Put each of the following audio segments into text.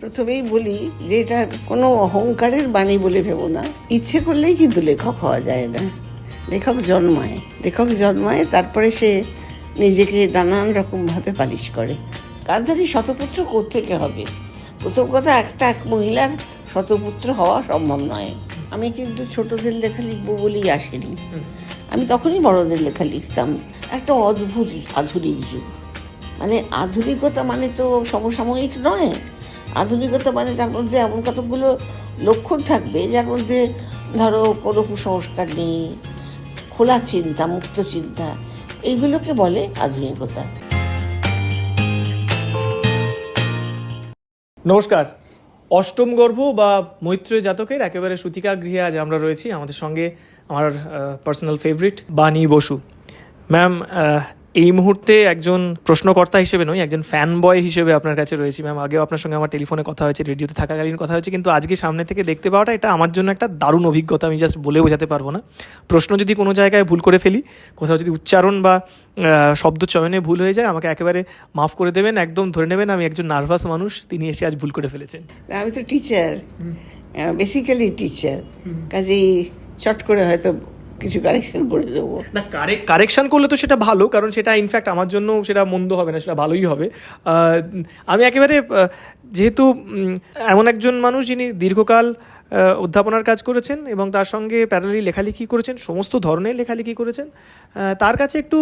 প্রথমেই বলি যে এটা কোনো অহংকারের বাণী বলে ভেবো না। ইচ্ছে করলেই কিন্তু লেখক হওয়া যায় না। লেখক জন্মায়। লেখক জন্মায়, তারপরে সে নিজেকে নানান রকমভাবে পালিশ করে। গান্ধারী শতপুত্র কোত্থেকে হবে? প্রথম কথা, একটা এক মহিলার শতপুত্র হওয়া সম্ভব নয়। আমি কিন্তু ছোটদের লেখা লিখব বলেই আসিনি। আমি তখনই বড়দের লেখা লিখতাম। একটা অদ্ভুত আধুনিক যুগ। মানে আধুনিকতা মানে তো সমসাময়িক নয়। আধুনিকতা মানে তার মধ্যে এমন কতকগুলো লক্ষণ থাকবে, যার মধ্যে ধরো কোনো কুসংস্কার নেই, খোলা চিন্তা, মুক্ত চিন্তা, এইগুলোকে বলে আধুনিকতা। নমস্কার। অষ্টম গর্ভ বা মৈত্রী জাতকের একেবারে সুতিকা গৃহে আজ আমরা রয়েছি। আমাদের সঙ্গে আমার পার্সোনাল ফেভারিট বাণী বসু। ম্যাম এই মুহূর্তে একজন প্রশ্নকর্তা হিসেবে নয় একজন ফ্যান বয় হিসেবে আপনার কাছে রয়েছি ম্যাম আগেও আপনার সঙ্গে আমার টেলিফোনে কথা হয়েছে রেডিওতে থাকাকালীন কথা হয়েছে কিন্তু আজকে সামনে থেকে দেখতে পাওয়াটা এটা আমার জন্য একটা দারুণ অভিজ্ঞতা আমি জাস্ট বলে বোঝাতে পারব না। প্রশ্ন যদি কোনো জায়গায় ভুল করে ফেলি কোথাও যদি উচ্চারণ বা শব্দ চয়নে ভুল হয়ে যায় আমাকে একেবারে মাফ করে দেবেন একদম ধরে নেবেন আমি একজন নার্ভাস মানুষ তিনি এসে আজ ভুল করে ফেলেছেন। আমি তো টিচার বেসিক্যালি টিচার কাজেই চট করে হয়তো কিছু কারেকশন করে দেবো। না কারেক্ট কারেকশন করলে তো সেটা ভালো কারণ সেটা ইনফ্যাক্ট আমার জন্য সেটা মন্দ হবে না সেটা ভালোই হবে। আমি একেবারে যেহেতু এমন একজন মানুষ যিনি দীর্ঘকাল অধ্যাপনার কাজ করেছেন এবং তার সঙ্গে প্যারালি লেখালেখি করেছেন সমস্ত ধরনের লেখালেখি করেছেন তার কাছে একটু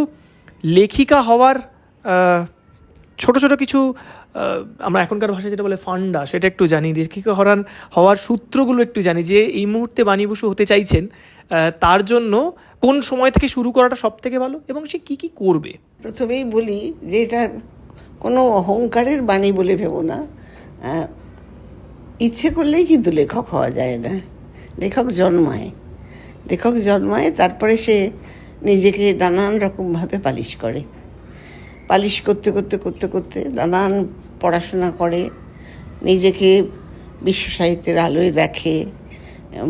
লেখিকা হওয়ার ছোট ছোট কিছু আমরা এখনকার ভাষায় যেটা বলে ফান্ডা সেটা একটু জানি। লেখিকা হরান হওয়ার সূত্রগুলো একটু জানি যে এই মুহূর্তে বাণী বসু হতে চাইছেন তার জন্য কোন সময় থেকে শুরু করাটা সব থেকে ভালো এবং সে কি কি করবে? প্রথমেই বলি যে এটা কোনো অহংকারের বাণী বলে ভেবো না। ইচ্ছে করলেই কিন্তু লেখক হওয়া যায় না। লেখক জন্মায়। লেখক জন্মায়, তারপরে সে নিজেকে নানান রকমভাবে পালিশ করে। পালিশ করতে করতে করতে করতে নানান পড়াশোনা করে, নিজেকে বিশ্ব সাহিত্যের আলোয় দেখে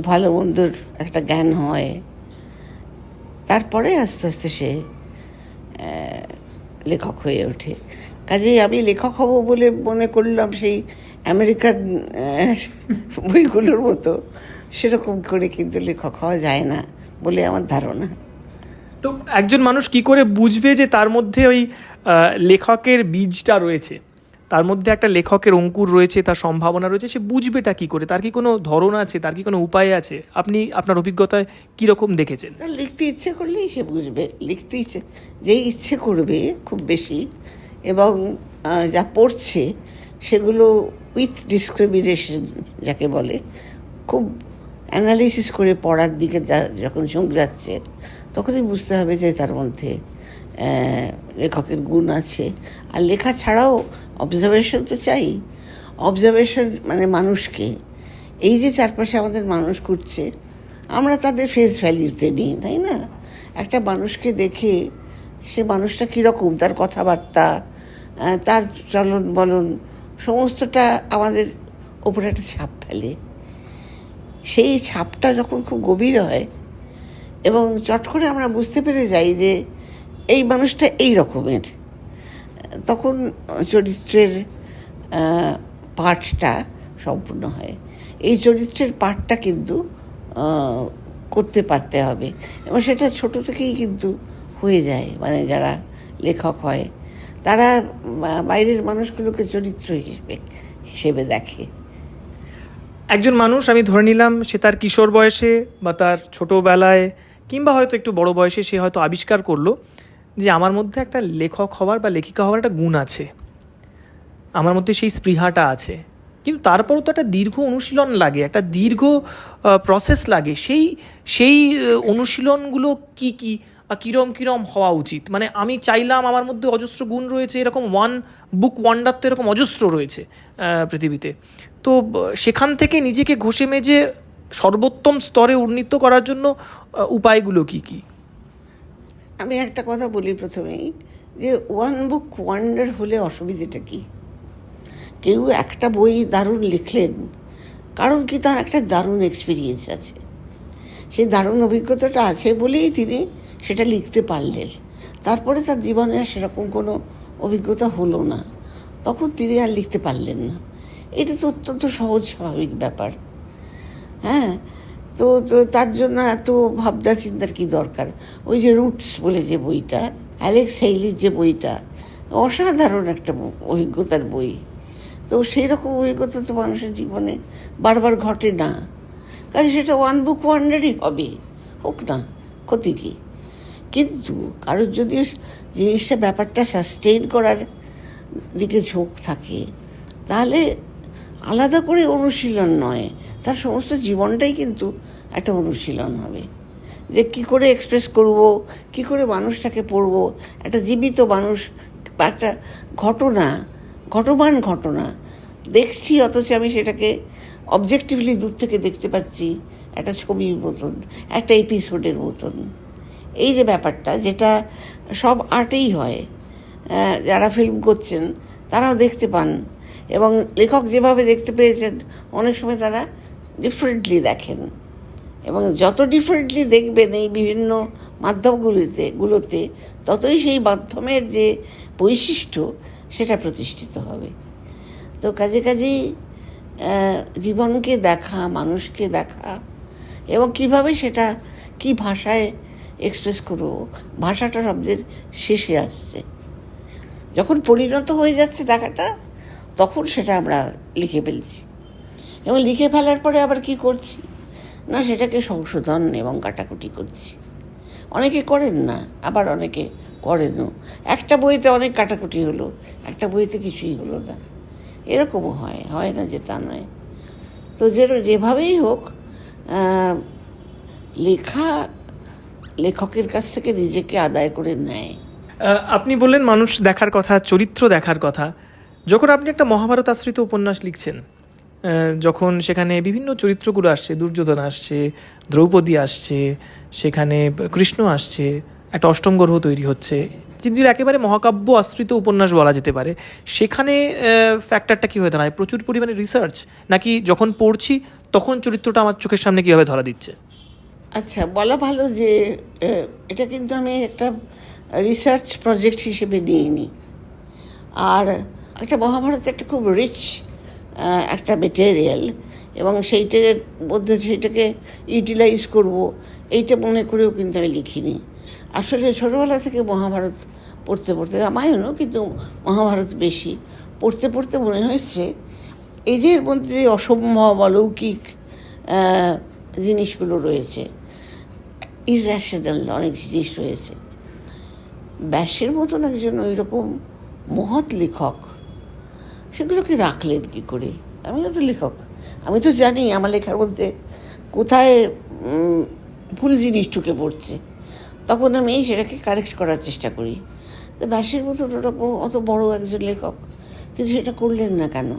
ভালো মন্দর একটা জ্ঞান হয়। তারপরে আস্তে আস্তে সে লেখক হয়ে ওঠে। কাজেই আমি লেখক হব বলে মনে করলাম সেই আমেরিকান বইগুলোর মতো। সেরকম করে কিন্তু লেখক হওয়া যায় না বলে আমার ধারণা। তো একজন মানুষ কি করে বুঝবে যে তার মধ্যে ওই লেখকের বীজটা রয়েছে? তার মধ্যে একটা লেখকের অঙ্কুর রয়েছে, তার সম্ভাবনা রয়েছে, সে বুঝবেটা কি করে? তার কি কোনো ধরন আছে? তার কি কোনো উপায় আছে? আপনি আপনার অভিজ্ঞতায় কীরকম দেখেছেন? লিখতে ইচ্ছে করলেই সে বুঝবে। লিখতে ইচ্ছে, যেই ইচ্ছে করবে খুব বেশি এবং যা পড়ছে সেগুলো উইথ ডিসক্রিমিনেশন যাকে বলে, খুব অ্যানালিসিস করে পড়ার দিকে যখন ঝোঁক যাচ্ছে, তখনই বুঝতে হবে যে তার মধ্যে লেখকের গুণ আছে। আর লেখা ছাড়াও অবজারভেশন তো চাই। অবজারভেশন মানে মানুষকে। এই যে চারপাশে আমাদের মানুষ ঘুরছে, আমরা তাদের ফেস ভ্যালিউতে নিই, তাই না? একটা মানুষকে দেখে সে মানুষটা কীরকম, তার কথাবার্তা তার চলন বলন সমস্তটা আমাদের ওপরে একটা ছাপ ফেলে। সেই ছাপটা যখন খুব গভীর হয় এবং চট করে আমরা বুঝতে পেরে যাই যে এই মানুষটা এই রকমের। তখন চরিত্রের পাঠটা সম্পূর্ণ হয়। এই চরিত্রের পাঠটা কিন্তু করতে পারতে হবে। এবং সেটা ছোট থেকেই কিন্তু হয়ে যায় মানে যারা লেখক হয়। তারা বাইরের মানুষগুলোকে চরিত্র হিসেবে হিসেবে দেখে। একজন মানুষ আমি ধরে নিলাম, সে তার কিশোর বয়সে বা তার ছোটোবেলায়, কিংবা হয়তো একটু বড় বয়সে সে হয়তো আবিষ্কার করল। যে আমার মধ্যে একটা লেখক হওয়ার বা লেখিকা হওয়ার একটা গুণ আছে। আমার মধ্যে সেই স্পৃহাটা আছে। কিন্তু তারপরও তো একটা দীর্ঘ অনুশীলন লাগে, একটা দীর্ঘ প্রসেস লাগে। সেই সেই অনুশীলনগুলো কি কি, বা কীরম কীরম হওয়া উচিত? মানে আমি চাইলাম আমার মধ্যে অজস্র গুণ রয়েছে, এরকম ওয়ান বুক ওয়ান্ডার তো এরকম অজস্র রয়েছে পৃথিবীতে। তো সেখান থেকে নিজেকে ঘষে মেজে সর্বোত্তম স্তরে উন্নীত করার জন্য উপায়গুলো কি কি? আমি একটা কথা বলি প্রথমেই, যে ওয়ান বুক ওয়ান্ডার হলে অসুবিধেটা কি? কেউ একটা বই দারুণ লিখলেন, কারণ কি তার একটা দারুণ এক্সপিরিয়েন্স আছে। সেই দারুণ অভিজ্ঞতাটা আছে বলেই তিনি সেটা লিখতে পারলেন। তারপরে তার জীবনে আর সেরকম কোনো অভিজ্ঞতা হলো না। তখন তিনি আর লিখতে পারলেন না। এটা তো অত্যন্ত সহজ, স্বাভাবিক ব্যাপার। হ্যাঁ? তো তো তার জন্য এত ভাবনা চিন্তার কি দরকার? ওই যে রুটস বলে যে বইটা, অ্যালেক্স হেইলির যে বইটা, অসাধারণ একটা অভিজ্ঞতার বই। তো সেই রকম অভিজ্ঞতা তো মানুষের জীবনে বারবার ঘটে না। কাজে সেটা ওয়ান বুক ওয়ান্ডারই হবে, হোক না, ক্ষতি কি? কিন্তু কারোর যদি জিনিসটা ব্যাপারটা সাস্টেইন করার দিকে ঝোঁক থাকে, তাহলে আলাদা করে অনুশীলন নয়। তার সমস্ত জীবনটাই কিন্তু একটা অনুশীলন হবে। যে কি করে এক্সপ্রেস করব, কি করে মানুষটাকে পড়ব, একটা জীবিত মানুষ, একটা ঘটনা, ঘটমান ঘটনা। দেখছি অথচ আমি সেটাকে অবজেক্টিভলি দূর থেকে দেখতে পাচ্ছি একটা ছবির মতন, একটা এপিসোডের মতন। এই যে ব্যাপারটা, যেটা সব আর্টেই হয়। যারা ফিল্ম করছেন, তারাও দেখতে পান। এবং লেখক যেভাবে দেখতে পেয়েছেন, অনেক সময় তারা ডিফারেন্টলি দেখেন। এবং যত ডিফারেন্টলি দেখবেন এই বিভিন্ন মাধ্যমগুলিতে, গুলোতে, ততই সেই মাধ্যমের যে বৈশিষ্ট্য সেটা প্রতিষ্ঠিত হবে। তো কাজে কাজেই জীবনকে দেখা, মানুষকে দেখা, এবং কীভাবে সেটা, কি ভাষায় এক্সপ্রেস করব, ভাষাটা শব্দের শেষে আসছে। যখন পরিণত হয়ে যাচ্ছে দেখাটা তখন সেটা আমরা লিখে ফেলছি। এবং লিখে ফেলার পরে আবার কি করছি? না, সেটাকে সংশোধন এবং কাটাকুটি করছি। অনেকে করেন না, আবার অনেকে করেনও। একটা বইতে অনেক কাটাকুটি হলো, একটা বইতে কিছুই হলো না। এরকমও হয় হয় না যে তা নয়। তো যে, যেভাবেই হোক লেখা লেখকের কাছ থেকে নিজেকে আদায় করে নেয়। আপনি বললেন মানুষ দেখার কথা, চরিত্র দেখার কথা। যখন আপনি একটা মহাভারত আশ্রিত উপন্যাস লিখছেন যখন সেখানে বিভিন্ন চরিত্রগুলো আসছে, দুর্যোধন আসছে, দ্রৌপদী আসছে, সেখানে কৃষ্ণ আসছে, একটা অষ্টম তৈরি হচ্ছে যদি একেবারে মহাকাব্য আশ্রিত উপন্যাস বলা যেতে পারে, সেখানে ফ্যাক্টরটা কী হয়ে দাঁড়ায়? প্রচুর পরিমাণে রিসার্চ নাকি যখন পড়ছি, তখন চরিত্রটা আমার চোখের সামনে কীভাবে ধরা দিচ্ছে? আচ্ছা বলা ভালো যে এটা কিন্তু আমি একটা রিসার্চ প্রজেক্ট হিসেবে নিইনি আর একটা মহাভারত একটা খুব রিচ একটা মেটেরিয়াল এবং সেইটার মধ্যে সেইটাকে ইউটিলাইজ করব, এইটা মনে করেও কিন্তু আমি লিখিনি। আসলে ছোটোবেলা থেকে মহাভারত পড়তে পড়তে, রামায়ণও কিন্তু মহাভারত বেশি, পড়তে পড়তে মনে হয়েছে, এই যে এর মধ্যে যে অসম্ভব, অলৌকিক জিনিসগুলো রয়েছে ইরাশনাল অনেক জিনিস রয়েছে। ব্যাসের মতন একজন ওই রকম মহৎ লেখক সেগুলোকে রাখলেন কি করে? আমি তো লেখক। আমি তো জানি আমার লেখার মধ্যে কোথায় ভুল জিনিস ঢুকে পড়ছে। তখন আমি সেটাকে কারেক্ট করার চেষ্টা করি। তো ব্যাসের মতো ওরকম অত বড় একজন লেখক তিনি সেটা করলেন না কেন?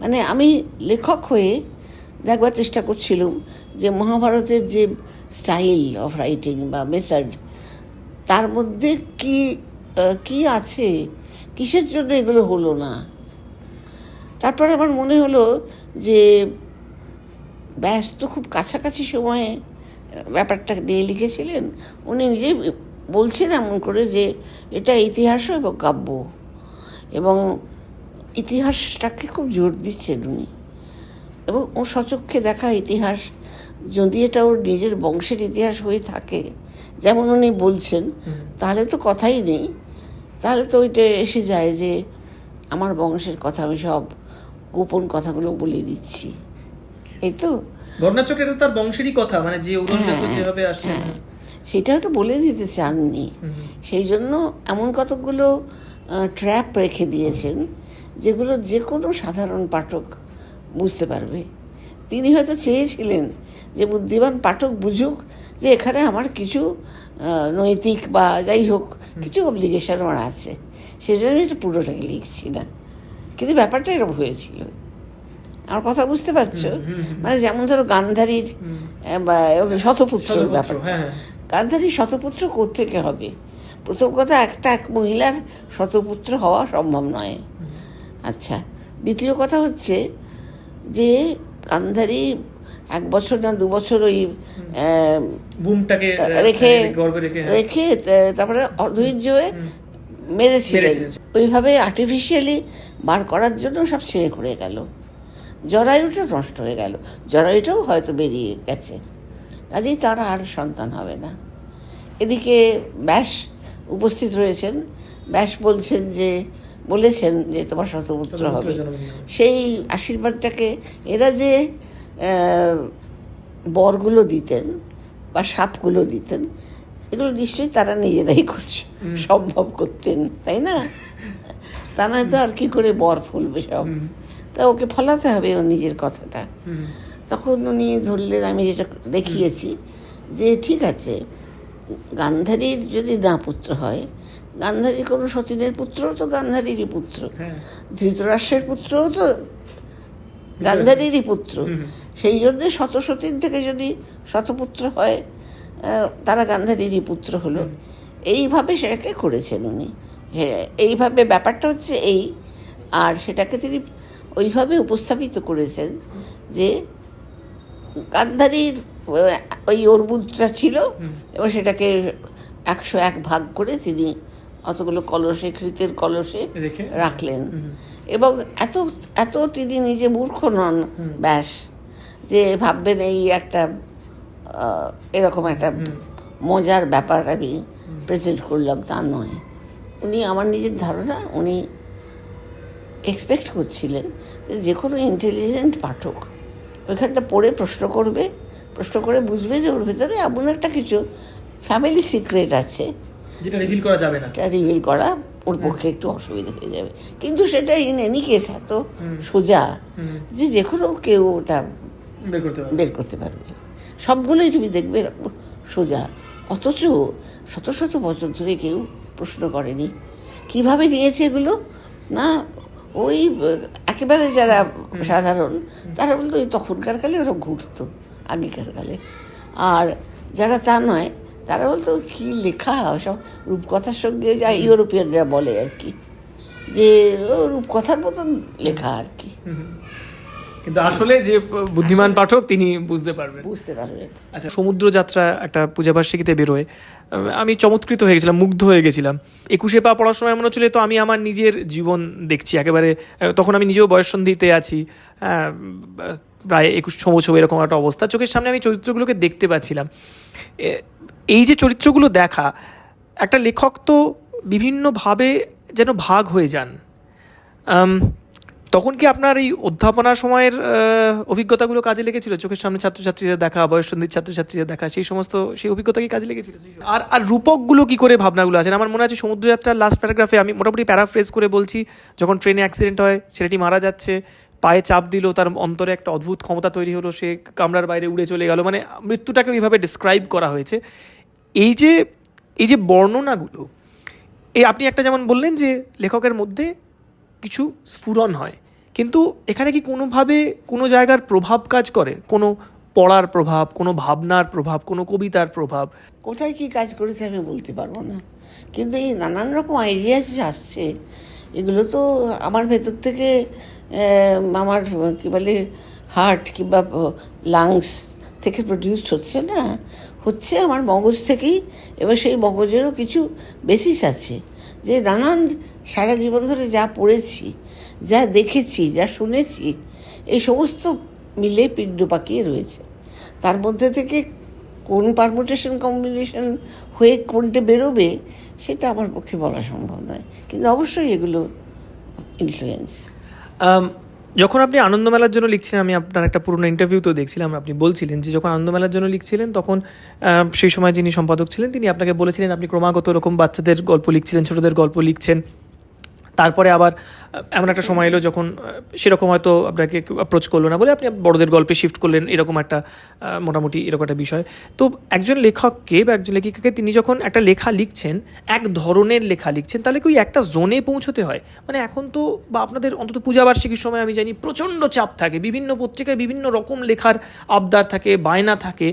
মানে আমি লেখক হয়ে দেখবার চেষ্টা করছিলাম যে মহাভারতের যে স্টাইল অফ রাইটিং বা মেথড তার মধ্যে কি কি আছে? কিসের জন্য এগুলো হলো না? তারপরে আমার মনে হলো যে ব্যাস তো খুব কাছাকাছি সময়ে ব্যাপারটা নিয়ে লিখেছিলেন উনি নিজেই বলছেন এমন করে যে এটা ইতিহাসও এবং কাব্য। এবং ইতিহাসটাকে খুব জোর দিচ্ছেন উনি। এবং ও সচক্ষে দেখা ইতিহাস যদি এটা ওর নিজের বংশের ইতিহাস হয়ে থাকে যেমন উনি বলছেন তাহলে তো কথাই নেই। তাহলে তো ওইটা এসে যায় যে আমার বংশের কথা আমি সব গোপন কথাগুলো বলে দিচ্ছি। এই তো? ঘটনাচক্রে তো তার বংশেরই কথা মানে যে ঔরসজাত যেভাবে আসছে। সেটা হয়তো বলে দিতে চাননি। সেই জন্য এমন কতকগুলো ট্র্যাপ রেখে দিয়েছেন যেগুলো যে কোনো সাধারণ পাঠক বুঝতে পারবে। তিনি হয়তো চেয়েছিলেন যে বুদ্ধিমান পাঠক বুঝুক যে এখানে আমার কিছু নৈতিক বা যাই হোক কিছু অব্লিগেশন আমার আছে। সেজন্য আমি এটা পুরোটাকে লিখছি না। কিন্তু ব্যাপারটা এরকম হয়েছিল। আমার কথা বুঝতে পারছ? মানে যেমন ধরো গান্ধারীর বা শতপুত্র ব্যাপার হ্যাঁ, হ্যাঁ। শতপুত্র থেকে হবে? প্রথম কথা একটা এক মহিলার শতপুত্র হওয়া সম্ভব নয়। আচ্ছা দ্বিতীয় কথা হচ্ছে যে গান্ধারী এক বছর না দু বছর ওই বুমটাকে রেখে রেখে হ্যাঁ। তারপরে অধৈর্য হয়ে মেরেছিলেন। ওইভাবে আর্টিফিশিয়ালি বার করার জন্য সব ছিঁড়ে খুঁড়ে গেল। জরায়ুটা নষ্ট হয়ে গেল। জরায়ুটাও হয়তো বেরিয়ে গেছে। কাজেই তারা আর সন্তান হবে না। এদিকে ব্যাস উপস্থিত রয়েছেন। ব্যাস বলছেন যে বলেছেন যে তোমার শতপুত্র হবে। সেই আশীর্বাদটাকে এরা যে বরগুলো দিতেন বা সাপগুলো দিতেন এগুলো নিশ্চয়ই তারা নিজেরাই করছে। সম্ভব করতেন তাই না? তা নয়তো আর কি করে বর ফুলবে সব। তা ওকে ফলাতে হবে ওর নিজের কথাটা। তখন উনি ধরলেন আমি যেটা দেখিয়েছি যে ঠিক আছে গান্ধারীর যদি না পুত্র হয় গান্ধারী কোনো সতীনের পুত্রও তো গান্ধারীরই পুত্র। হ্যাঁ। ধৃতরাষ্ট্রের পুত্রও তো গান্ধারীরই পুত্র। সেই জন্যে শতসতীন থেকে যদি শতপুত্র হয় তারা গান্ধারীরই পুত্র হলো। এইভাবে সেটাকে করেছেন উনি। হ্যাঁ, এইভাবে ব্যাপারটা হচ্ছে এই আর সেটাকে তিনি ওইভাবে উপস্থাপিত করেছেন যে গান্ধারীর ওই অর্বুদটা ছিল এবং সেটাকে একশো এক ভাগ করে তিনি অতগুলো কলসে কৃতের কলসে রাখলেন। এবং এত এত তিনি নিজে মূর্খ নন ব্যাস যে ভাববেন এই একটা এরকম একটা মজার ব্যাপার আমি প্রেজেন্ট করলাম তা নয়। উনি আমার নিজের ধারণা উনি এক্সপেক্ট করছিলেন যে যে কোনো ইন্টেলিজেন্ট পাঠক ওইখানটা পড়ে প্রশ্ন করবে প্রশ্ন করে বুঝবে যে ওর ভেতরে এমন একটা কিছু ফ্যামিলি সিক্রেট আছে। যেটা রিভিল করা যাবে না। রিভিল করা ওর পক্ষে একটু অসুবিধা হয়ে যাবে। কিন্তু সেটা ইন এনি কেস এত সোজা যে যে কোনো কেউ ওটা বের করতে পারবে। বের করতে পারবে। সবগুলোই তুমি দেখবে সোজা। অথচ শত শত বছর ধরে কেউ প্রশ্ন করেনি কীভাবে নিয়েছে এগুলো? না ওই একেবারে যারা সাধারণ তারা বলতো ওই তখনকার কালে ওরা ঘুরতো আগেকার কালে। আর যারা তা নয় তারা বলতো কি লেখা সব রূপকথার সঙ্গে যা ইউরোপিয়ানরা বলে আর কি। যে ও রূপকথার মতন লেখা আর কি। কিন্তু আসলে যে বুদ্ধিমান পাঠক তিনি বুঝতে পারবেন। বুঝতে পারবেন। আচ্ছা সমুদ্র যাত্রা একটা পূজাবার্ষিকীতে বেরোয়। আমি চমৎকৃত হয়ে গেছিলাম মুগ্ধ হয়ে গেছিলাম। একুশে পা পড়ার সময় মনে হচ্ছিল তো আমি আমার নিজের জীবন দেখছি একেবারে তখন আমি নিজেও বয়সন্ধিতে আছি। হ্যাঁ, প্রায় একুশ ছ বছর এরকম একটা অবস্থা। চোখের সামনে আমি চরিত্রগুলোকে দেখতে পাচ্ছিলাম। এই যে চরিত্রগুলো দেখা একটা লেখক তো বিভিন্নভাবে যেন ভাগ হয়ে যান। তখন কি আপনার এই অধ্যাপনার সময়ের অভিজ্ঞতাগুলো কাজে লেগেছিল? চোখের সামনে ছাত্রছাত্রীদের দেখা বয়সন্ধির ছাত্রছাত্রীদের দেখা, সেই সমস্ত, সেই অভিজ্ঞতা কি কাজে লেগেছিল? আর আর রূপকগুলো কি করে ভাবনাগুলো আছে? আমার মনে আছে সমুদ্রযাত্রার লাস্ট প্যারাগ্রাফে আমি মোটামুটি প্যারাফ্রেজ করে বলছি, যখন ট্রেনে অ্যাক্সিডেন্ট হয়, ছেলেটি মারা যাচ্ছে, পায়ে চাপ দিল, তার অন্তরে একটা অদ্ভুত ক্ষমতা তৈরি হলো, সে কামরার বাইরে উড়ে চলে গেল। মানে মৃত্যুটাকে ওইভাবে ডিসক্রাইব করা হয়েছে। এই যে এই যে বর্ণনাগুলো, এই আপনি একটা যেমন বললেন যে লেখকের মধ্যে কিছু স্ফুরণ হয়। কিন্তু এখানে কি কোনোভাবে কোনো জায়গার প্রভাব কাজ করে? কোনো পড়ার প্রভাব, কোনো ভাবনার প্রভাব, কোনো কবিতার প্রভাব? কোথায় কি কাজ করেছে আমি বলতে পারব না। কিন্তু এই নানান রকম আইডিয়াস যে আসছে। এগুলো তো আমার ভেতর থেকে আমার, কি বলে হার্ট কিংবা লাংস থেকে প্রডিউসড হচ্ছে না। হচ্ছে আমার মগজ থেকেই। এবার সেই মগজেরও কিছু বেসিস আছে। যে নানান সারা জীবন ধরে যা পড়েছি, যা দেখেছি, যা শুনেছি, এই সমস্ত মিলে পিণ্ড পাকিয়ে রয়েছে। তার মধ্যে থেকে কোন পারমুটেশন কম্বিনেশন হয়ে কোনটা বেরোবে, সেটা আমার পক্ষে বলা সম্ভব নয়। কিন্তু অবশ্যই এগুলো ইনফ্লুয়েন্স যখন আপনি আনন্দমেলার জন্য লিখছিলেন, আমি আপনার একটা পুরনো ইন্টারভিউতেও দেখছিলাম, আপনি বলছিলেন যে যখন আনন্দমেলার জন্য লিখছিলেন, তখন সেই সময় যিনি সম্পাদক ছিলেন, তিনি আপনাকে বলেছিলেন, আপনি ক্রমাগত এরকম বাচ্চাদের গল্প লিখছিলেন, ছোটদের গল্প লিখছেন। তারপরে আবার এমন একটা সময় এলো যখন সেরকম হয়তো আপনাকে অ্যাপ্রোচ করল না বলে আপনি বড়দের গল্পে শিফট করলেন এরকম একটা মোটামুটি এরকম একটা বিষয়। তো একজন লেখককে বা একজন লেখিকাকে তিনি যখন একটা লেখা লিখছেন এক ধরনের লেখা লিখছেন তাহলে কি একটা জোনে পৌঁছতে হয়? মানে এখন তো বা আপনাদের অন্তত পূজাবার্ষিকীর সময় আমি জানি প্রচণ্ড চাপ থাকে বিভিন্ন পত্রিকায় বিভিন্ন রকম লেখার আবদার থাকে বায়না থাকে।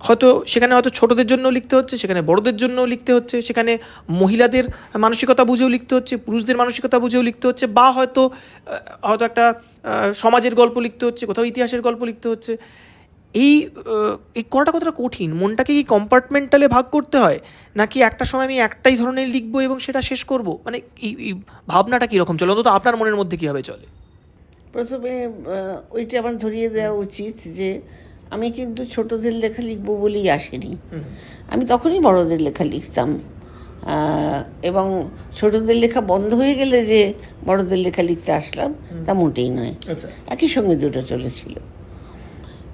হয়তো সেখানে হয়তো ছোটদের জন্য লিখতে হচ্ছে, সেখানে বড়দের জন্য লিখতে হচ্ছে, সেখানে মহিলাদের মানসিকতা বুঝেও লিখতে হচ্ছে, পুরুষদের মানসিকতা বুঝেও লিখতে হচ্ছে, বা হয়তো হয়তো একটা সমাজের গল্প লিখতে হচ্ছে, কোথাও ইতিহাসের গল্প লিখতে হচ্ছে। এই এই করাটা কতটা কঠিন? মনটাকে কি কম্পার্টমেন্টালে ভাগ করতে হয়? নাকি একটা সময় আমি একটাই ধরনের লিখব এবং সেটা শেষ করব? মানে এই ভাবনাটা কীরকম? চলে, অন্তত আপনার মনের মধ্যে কীভাবে চলে? প্রথমে ওইটা আমার ধরিয়ে দেওয়া উচিত যে আমি কিন্তু ছোটদের লেখা লিখব বলেই আসেনি। আমি তখনই বড়দের লেখা লিখতাম। এবং ছোটদের লেখা বন্ধ হয়ে গেলে যে বড়দের লেখা লিখতে আসলাম তা মোটেই নয়। আচ্ছা। একই সঙ্গে দুটো চলেছিল।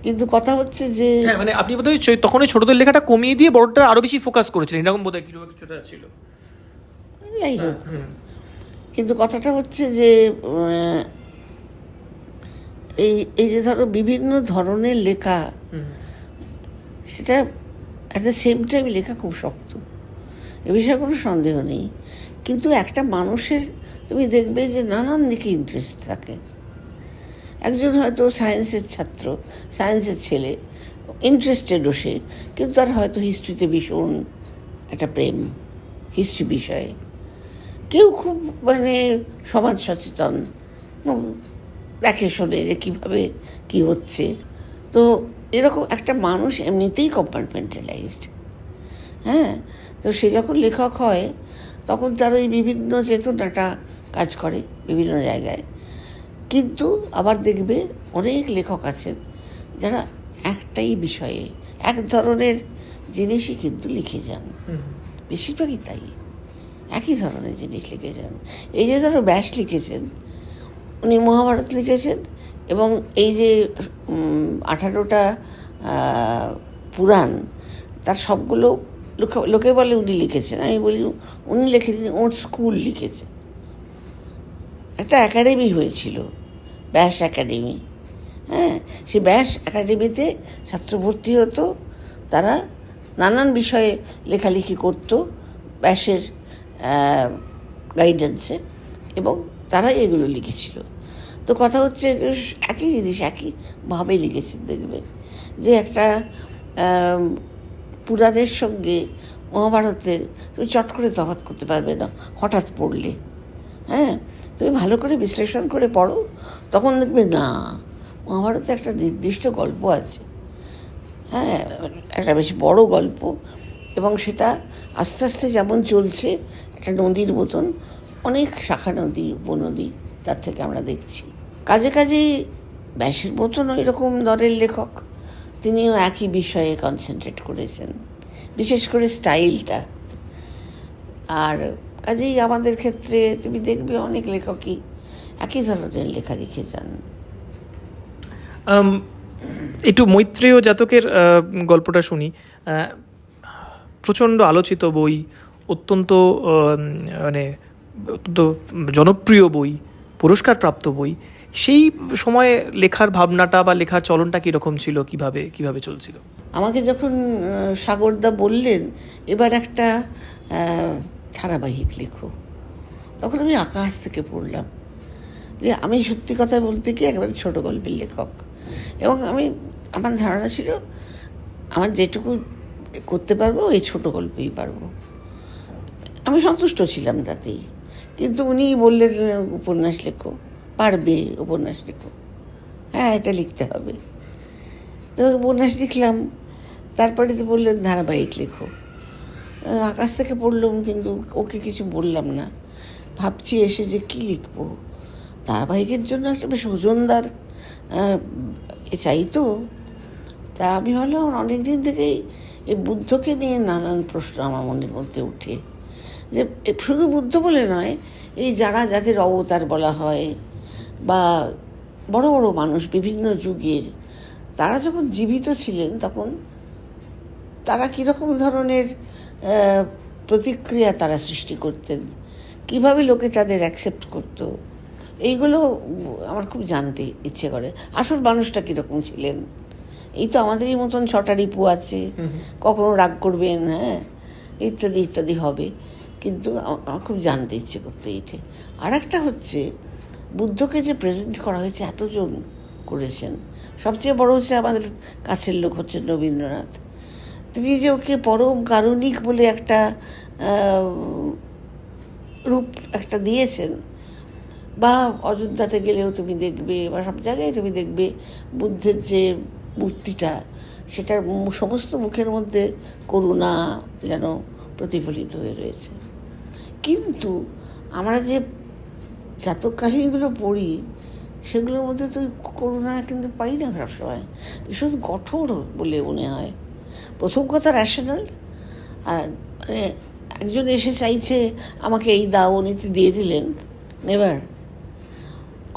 কিন্তু কথা হচ্ছে যে হ্যাঁ মানে আপনি বোধহয় চ- তখন ওই ছোটদের লেখাটা কমিয়ে দিয়ে বড়টা আরও বেশি ফোকাস করেছিলেন এরকম বোধহয় কিছুটা ছিল। যাই হোক। কিন্তু কথাটা হচ্ছে যে এই এই যে ধরো বিভিন্ন ধরনের লেখা সেটা অ্যাট দ্য সেম টাইম লেখা খুব শক্ত। এ বিষয়ে কোনো সন্দেহ নেই। কিন্তু একটা মানুষের তুমি দেখবে যে নানান দিকে ইন্টারেস্ট থাকে। একজন হয়তো সায়েন্সের ছাত্র সায়েন্সের ছেলে ইন্টারেস্টেডও সে কিন্তু তার হয়তো হিস্ট্রিতে ভীষণ একটা প্রেম হিস্ট্রি বিষয়ে। কেউ খুব মানে সমাজ সচেতন। দেখে শোনে যে কীভাবে কি হচ্ছে। তো এরকম একটা মানুষ এমনিতেই কম্পার্টমেন্টালাইজড হ্যাঁ? তো সে যখন লেখক হয় তখন তার ওই বিভিন্ন চেতনাটা কাজ করে বিভিন্ন জায়গায়। কিন্তু আবার দেখবে অনেক লেখক আছেন যারা একটাই বিষয়ে এক ধরনের জিনিসই কিন্তু লিখে যান। বেশিরভাগই তাই। একই ধরনের জিনিস লিখে যান। এই যে ধরো ব্যাস লিখেছেন উনি মহাভারত লিখেছেন এবং এই যে আঠারোটা পুরাণ, তার সবগুলো লোকে- বলে উনি লিখেছেন। আমি বলি, উনি লেখেননি, ওর স্কুল লিখেছে। একটা একাডেমি হয়েছিল, ব্যাস একাডেমি হ্যাঁ সেই ব্যাস একাডেমিতে ছাত্র ভর্তি হতো, তারা নানান বিষয়ে লেখালেখি করত, ব্যাসের গাইডেন্সে এবং তারা এগুলো লিখেছিল। তো কথা হচ্ছে একই জিনিস একইভাবে লিখেছেন দেখবে যে একটা পুরাণের সঙ্গে মহাভারতের তুমি চট করে তফাৎ করতে পারবে না, হঠাৎ পড়লে। হ্যাঁ? তুমি ভালো করে বিশ্লেষণ করে পড়ো, তখন দেখবে না, মহাভারতে একটা নির্দিষ্ট গল্প আছে। হ্যাঁ? একটা বেশ বড় গল্প এবং সেটা আস্তে আস্তে যেমন চলছে, একটা নদীর মতন অনেক শাখা নদী, উপনদী তার থেকে আমরা দেখছি। কাজে কাজেই ব্যাসের মতন ওই রকম দরের লেখক, তিনিও একই বিষয়ে কনসেন্ট্রেট করেছেন, বিশেষ করে স্টাইলটা আর কাজেই আমাদের ক্ষেত্রে তুমি দেখবে অনেক লেখকই একই ধরনের লেখা লিখে যান। একটু মৈত্রেয় জাতকের গল্পটা শুনি। প্রচণ্ড আলোচিত বই, অত্যন্ত মানে জনপ্রিয় বই, পুরস্কারপ্রাপ্ত বই, সেই সময়ে লেখার ভাবনাটা বা লেখার চলনটা কীরকম ছিল, কীভাবে কীভাবে চলছিল? আমাকে যখন সাগরদা বললেন, এবার একটা ধারাবাহিক লেখো। তখন আমি আকাশ থেকে পড়লাম যে আমি সত্যি কথা বলতে কি একেবারে ছোট গল্পের লেখক। এবং আমি, আমার ধারণা ছিল, আমার যেটুকু করতে পারব, এই ছোট গল্পই পারব। আমি সন্তুষ্ট ছিলাম তাতেই। কিন্তু উনি বললেন, উপন্যাস লেখো। পারবে উপন্যাস লেখো। হ্যাঁ এটা লিখতে হবে। তো উপন্যাস লিখলাম। তারপরে তো বললেন, ধারাবাহিক লেখো। আকাশ থেকে পড়লাম, কিন্তু ওকে কিছু বললাম না। ভাবছি এসে যে কি লিখব? ধারাবাহিকের জন্য একটা বেশ ওজনদার এ চাই তো। তা আমি ভাবলাম অনেক দিন থেকেই এই বুদ্ধকে নিয়ে নানান প্রশ্ন আমার মনের মধ্যে উঠে। যে শুধু বুদ্ধ বলে নয় এই যারা যাদের অবতার বলা হয় বা বড় বড় মানুষ বিভিন্ন যুগের তারা যখন জীবিত ছিলেন তখন তারা কীরকম ধরনের প্রতিক্রিয়া তারা সৃষ্টি করতেন? কীভাবে লোকে তাদের অ্যাকসেপ্ট করতো? এইগুলো আমার খুব জানতে ইচ্ছে করে। আসল মানুষটা কীরকম ছিলেন? এই তো আমাদেরই মতন ছটা রিপু আছে। কখনো রাগ করবেন হ্যাঁ? ইত্যাদি ইত্যাদি হবে। কিন্তু আমার খুব জানতে ইচ্ছে করতে এইটে। আর একটা হচ্ছে, বুদ্ধকে যে প্রেজেন্ট করা হয়েছে, এতজন করেছেন। সবচেয়ে বড় হচ্ছে আমাদের কাছের লোক হচ্ছে রবীন্দ্রনাথ। তিনি যে ওকে পরম কারণিক বলে একটা রূপ একটা দিয়েছেন, বা অযোধ্যাতে গেলেও তুমি দেখবে, বা সব জায়গায় তুমি দেখবে বুদ্ধের যে মূর্তিটা, সেটার সমস্ত মুখের মধ্যে করুণা যেন প্রতিফলিত হয়ে রয়েছে। কিন্তু আমরা যে জাতক কাহিনীগুলো পড়ি, সেগুলোর মধ্যে তো করুণা কিন্তু পাই না সবসময় ভীষণ কঠোর বলে মনে হয়। প্রথম কথা র্যাশনাল আর মানে একজন এসে চাইছে, আমাকে এই দাও উনিতে দিয়ে দিলেন। নেবার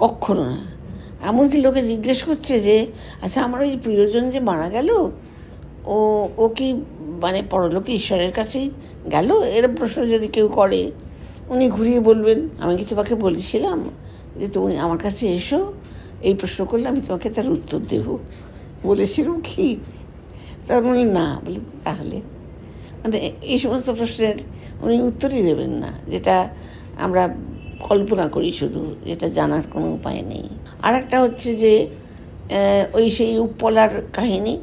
কখনো না। এমনকি লোকে জিজ্ঞেস করছে যে আচ্ছা আমার ওই প্রিয়জন যে মারা গেল, ও ও কি মানে পরলোকে ঈশ্বরের কাছেই গেল। এরম প্রশ্ন যদি কেউ করে, উনি ঘুরিয়ে বলবেন, আমি কি তোমাকে বলেছিলাম যে তুমি আমার কাছে এসো? এই প্রশ্ন করলে আমি তোমাকে তার উত্তর দেব। বলেছিলাম কি? তার বলি না, বলে তাহলে। মানে এই সমস্ত প্রশ্নের উনি উত্তরই দেবেন না, যেটা আমরা কল্পনা করি শুধু, যেটা জানার কোনো উপায় নেই। আর একটা হচ্ছে যে ওই সেই উপপলার কাহিনী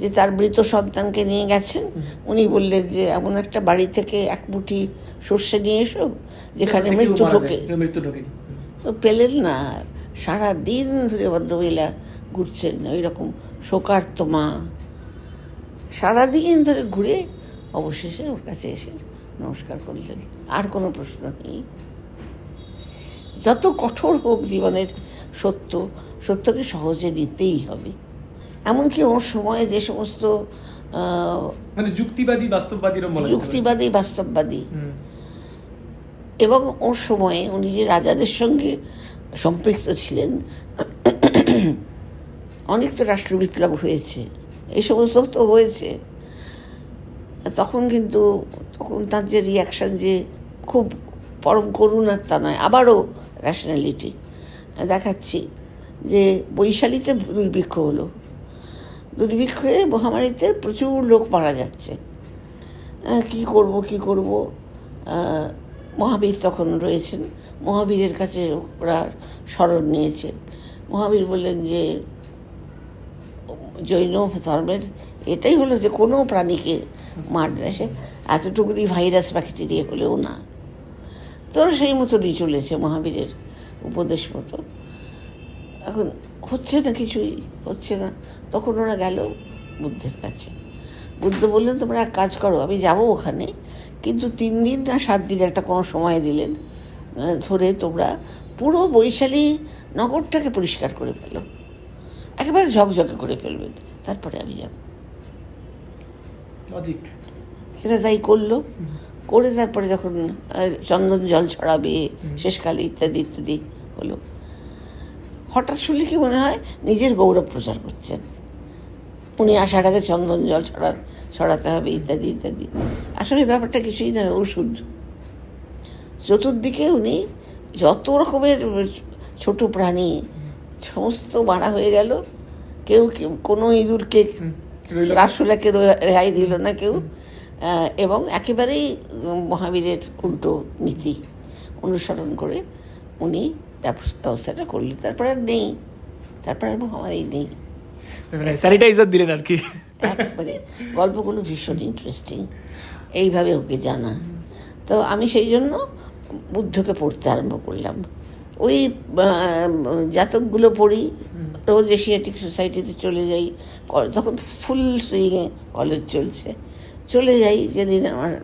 যে তার মৃত সন্তানকে নিয়ে গেছেন। উনি বললেন যে এমন একটা বাড়ি থেকে এক মুঠি সর্ষে নিয়ে এসো যেখানে মৃত্যু ঢোকে। তো পেলেন না সারা দিন ধরে ভদ্রমহিলা ঘুরছেন ওই রকম শোকার্ত মা। সারাদিন ধরে ঘুরে অবশেষে ওর কাছে এসে নমস্কার করলেন আর কোনো প্রশ্ন নেই। যত কঠোর হোক জীবনের সত্য সত্যকে সহজে নিতেই হবে। এমনকি ওর সময়ে যে সমস্ত মানে যুক্তিবাদী পারে। যুক্তিবাদী বাস্তববাদী। এবং ওর সময়ে উনি যে রাজাদের সঙ্গে সম্পৃক্ত ছিলেন। অনেক তো রাষ্ট্র বিপ্লব হয়েছে। এই সমস্ত তো হয়েছে। তখন কিন্তু তখন তার যে রিয়াকশন যে খুব পরম করুণার তা নয় আবারও র্যাশনালিটি দেখাচ্ছি। যে বৈশালীতে দুর্ভিক্ষ হলো। দুর্ভিক্ষে মহামারীতে প্রচুর লোক মারা যাচ্ছে। কি করব কি করব? মহাবীর তখন রয়েছেন। মহাবীরের কাছে ওরা স্মরণ নিয়েছে। মহাবীর বললেন যে, জৈন ধর্মের এটাই হলো যে কোনো প্রাণীকে মারলে সে এতটুকুনি ভাইরাস ব্যাকটেরিয়া হলেও না। তো সেই মতনই চলেছে মহাবীরের উপদেশ মতো। এখন হচ্ছে না কিছুই হচ্ছে না? তখন ওরা গেল বুদ্ধের কাছে। বুদ্ধ বললেন তোমরা এক কাজ করো আমি যাব ওখানে। কিন্তু তিন দিন না সাত দিন একটা কোনো সময় দিলেন ধরে তোমরা পুরো বৈশালী নগরটাকে পরিষ্কার করে ফেলো। একেবারে ঝকঝকে করে ফেলবেন তারপরে আমি যাব। লজিক এরা তাই করল। করে তারপরে যখন চন্দন জল ছড়াবে শেষকালে ইত্যাদি ইত্যাদি হলো। হঠাৎ শুনলে কি মনে হয়? নিজের গৌরব প্রচার করছেন। উনি আসার আগে চন্দন জল ছড়ার ছড়াতে হবে ইত্যাদি ইত্যাদি। আসলে ব্যাপারটা কিছুই নয় ওষুধ চতুর্দিকে উনি যত রকমের ছোট প্রাণী সমস্ত মারা হয়ে গেল। কেউ কোনো ইঁদুরকে রাসুলাকে রেহাই দিল না কেউ। এবং একেবারেই মহাবীরের উল্টো নীতি অনুসরণ করে উনি ব্যবস্থাটা করলেন তারপরে আর নেই। তারপরে আর মহামারী নেই। মানে স্যানিটাইজার দিলেন আর কি। একবারে। গল্পগুলো ভীষণ ইন্টারেস্টিং এইভাবে ওকে জানা। তো আমি সেই জন্য বুদ্ধকে পড়তে আরম্ভ করলাম। ওই জাতকগুলো পড়ি। রোজ এশিয়াটিক সোসাইটিতে চলে যাই। তখন ফুল সুইংয়ে কলেজ চলছে। চলে যাই যেদিন আমার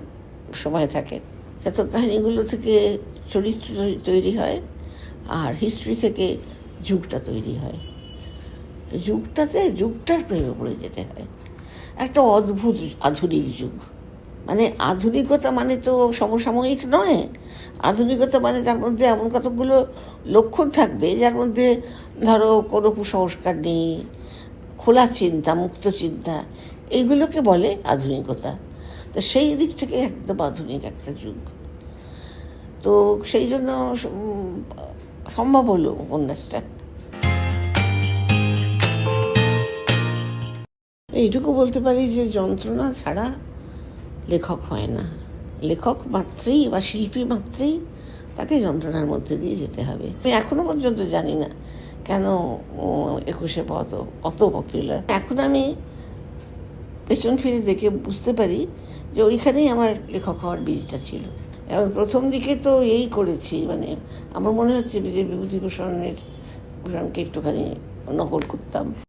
সময় থাকে। জাতক কাহিনীগুলো থেকে চরিত্র তৈরি হয়। আর হিস্ট্রি থেকে যুগটা তৈরি হয়। যুগটাতে, যুগটার প্রেমে পড়ে যেতে হয়। একটা অদ্ভুত আধুনিক যুগ। মানে আধুনিকতা মানে তো সমসাময়িক নয়। আধুনিকতা মানে তার মধ্যে এমন কতকগুলো লক্ষণ থাকবে, যার মধ্যে ধরো কোনো কুসংস্কার নেই, খোলা চিন্তা, মুক্ত চিন্তা এইগুলোকে বলে আধুনিকতা। তো সেই দিক থেকে একদম আধুনিক একটা যুগ। তো সেই জন্য সম্ভব হলো উপন্যাসটা। এইটুকু বলতে পারি যে যন্ত্রণা ছাড়া লেখক হয় না। লেখক মাত্রেই বা শিল্পী মাত্রেই তাকে যন্ত্রণার মধ্যে দিয়ে যেতে হবে। আমি এখনও পর্যন্ত জানি না কেন একুশে পথ অত পপুলার এখন আমি পেছন ফিরে দেখে বুঝতে পারি যে ওইখানেই আমার লেখক হওয়ার বীজটা ছিল। এবং প্রথম দিকে তো এই করেছি মানে আমার মনে হচ্ছে যে বিভূতিভূষণের, ভূষণকে একটুখানি নকল করতাম।